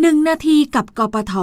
หนึ่งนาทีกับกปท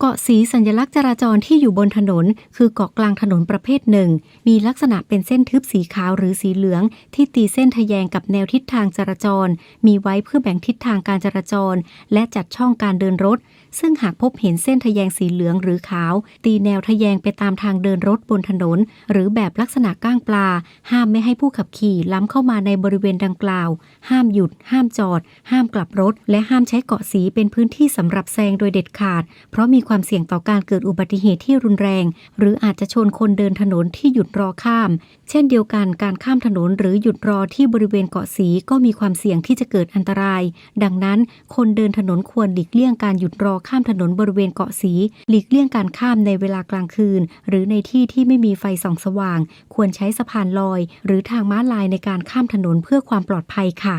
เกาะสีสัญลักษณ์จราจรที่อยู่บนถนน คือเกาะกลางถนนประเภทหนึ่ง มีลักษณะเป็นเส้นทึบสีขาวหรือสีเหลือง ที่ตีเส้นทะแยงกับแนวทิศทางจราจร มีไว้เพื่อแบ่งทิศทางการจราจร และจัดช่องการเดินรถ ซึ่งหากพบเห็นเส้นทะแยงสีเหลืองหรือขาว ตีแนวทะแยงไปตามทางเดินรถบนถนน หรือแบบลักษณะก้างปลา ห้ามไม่ให้ผู้ขับขี่ล้ำเข้ามาในบริเวณดังกล่าว ห้ามหยุด ห้ามจอด ห้ามกลับรถ และห้ามใช้เกาะสีเป็นพื้นที่สำหรับแซงโดยเด็ดขาด เพราะมีความเสี่ยงต่อการเกิดอุบัติเหตุที่รุนแรง หรืออาจจะชนคนเดินถนนที่หยุดรอข้าม เช่นเดียวกันการข้ามถนนหรือหยุดรอที่บริเวณเกาะสีก็มีความเสี่ยงที่จะเกิดอันตราย ดังนั้นคนเดินถนนควรหลีกเลี่ยงการหยุดรอข้ามถนนบริเวณเกาะสี หลีกเลี่ยงการข้ามในเวลากลางคืน หรือในที่ที่ไม่มีไฟส่องสว่าง ควรใช้สะพานลอย หรือทางม้าลายในการข้ามถนนเพื่อความปลอดภัยค่ะ